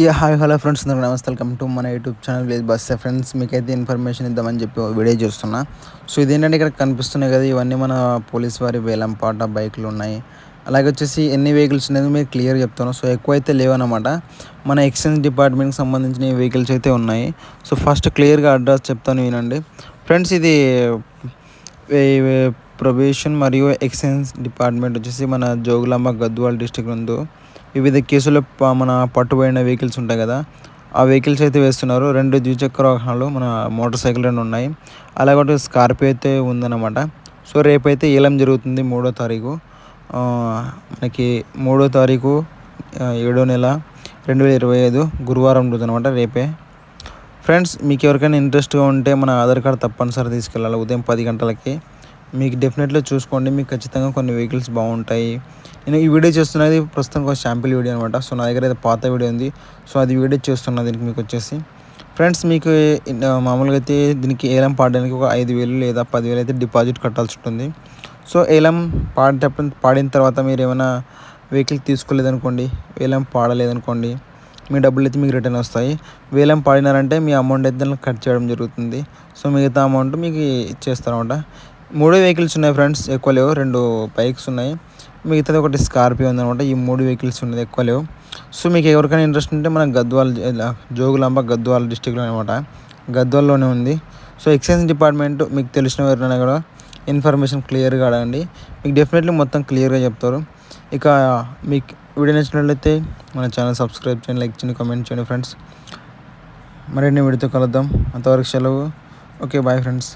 ఈ hi hello friends అందరూ నమస్తే. వెల్కమ్ టు మన YouTube channel village bus friends మీకైతే ఇన్ఫర్మేషన్ ఇద్దామని చెప్పి వీడియో చూస్తున్నా. సో ఇదేంటంటే ఇక్కడ కనిపిస్తున్నాయి కదా ఇవన్నీ మన పోలీస్ వారి వేలం పాట బైకులు ఉన్నాయి. అలాగే వచ్చేసి ఎన్ని వెహికల్స్ అనేది మీరు క్లియర్ చెప్తాను. సో ఎక్కువ అయితే లేవన్నమాట. మన ఎక్స్చేంజ్ డిపార్ట్మెంట్కి సంబంధించిన వెహికల్స్ అయితే ఉన్నాయి. సో ఫస్ట్ క్లియర్గా అడ్రస్ చెప్తాను వినండి. ఫ్రెండ్స్ ఇది ప్రొబేషన్ మరియు ఎక్స్చేంజ్ డిపార్ట్మెంట్ వచ్చేసి మన జోగులాంబ గద్వాల్ డిస్టిక్ నందు వివిధ కేసులు మన పట్టుబడిన వెహికల్స్ ఉంటాయి కదా ఆ వెహికల్స్ అయితే వేస్తున్నారు. రెండు ద్విచక్ర వాహనాలు మన మోటార్ సైకిల్ రెండు ఉన్నాయి. అలాగే స్కార్పియో అయితే ఉందన్నమాట. సో రేపైతే ఏలం జరుగుతుంది మూడో తారీఖు. మనకి మూడో తారీఖు ఏడో నెల రెండు వేల ఇరవై ఐదు గురువారం రోజు అనమాట రేపే. ఫ్రెండ్స్ మీకు ఎవరికైనా ఇంట్రెస్ట్గా ఉంటే మన ఆధార్ కార్డ్ తప్పనిసరి తీసుకెళ్ళాలి. ఉదయం పది గంటలకి. మీకు డెఫినెట్లీ చూసుకోండి. మీకు ఖచ్చితంగా కొన్ని వెహికల్స్ బాగుంటాయి. నేను ఈ వీడియో చేస్తున్నది ప్రస్తుతం ఒక శాంపిల్ వీడియో అనమాట సో నా దగ్గర అయితే పాత వీడియో ఉంది. సో అది వీడియో చేస్తున్నా దీనికి మీకు వచ్చేసి. ఫ్రెండ్స్ మీకు మామూలుగా అయితే దీనికి ఏలం పాడడానికి ఒక ఐదు వేలు లేదా పదివేలు అయితే డిపాజిట్ కట్టాల్సి ఉంటుంది. సో ఏలం పాడేటప్పుడు పాడిన తర్వాత మీరు ఏమైనా వెహికల్ తీసుకోలేదనుకోండి వేలం పాడలేదనుకోండి మీ డబ్బులు అయితే మీకు రిటర్న్ వస్తాయి. వేలం పాడినారంటే మీ అమౌంట్ అయితే దానికి కట్ చేయడం జరుగుతుంది. సో మిగతా అమౌంట్ మీకు ఇచ్చేస్తారన్నమాట మూడు వెహికల్స్ ఉన్నాయి ఫ్రెండ్స్ ఎక్కువ లేవు. రెండు బైక్స్ ఉన్నాయి. మిగతాది ఒకటి స్కార్పియో ఉందనమాట ఈ మూడు వెహికల్స్ ఉన్నది ఎక్కువ లేవు. సో మీకు ఎవరికైనా ఇంట్రెస్ట్ ఉంటే మన గద్వాల్ జోగులాంబ గద్వాల డిస్టిక్లో అనమాట గద్వాల్లోనే ఉంది. సో ఎక్సైజ్ డిపార్ట్మెంట్ మీకు తెలిసిన ఎవరైనా కూడా ఇన్ఫర్మేషన్ క్లియర్గా అడగండి. మీకు డెఫినెట్లీ మొత్తం క్లియర్గా చెప్తారు. ఇక మీకు వీడియో నచ్చినట్లయితే మన ఛానల్ సబ్స్క్రైబ్ చేయండి లైక్ చేయండి కామెంట్ చేయండి ఫ్రెండ్స్ మరిన్ని వీడియోతో కలుద్దాం. అంతవరకు సెలవు. Okay bye friends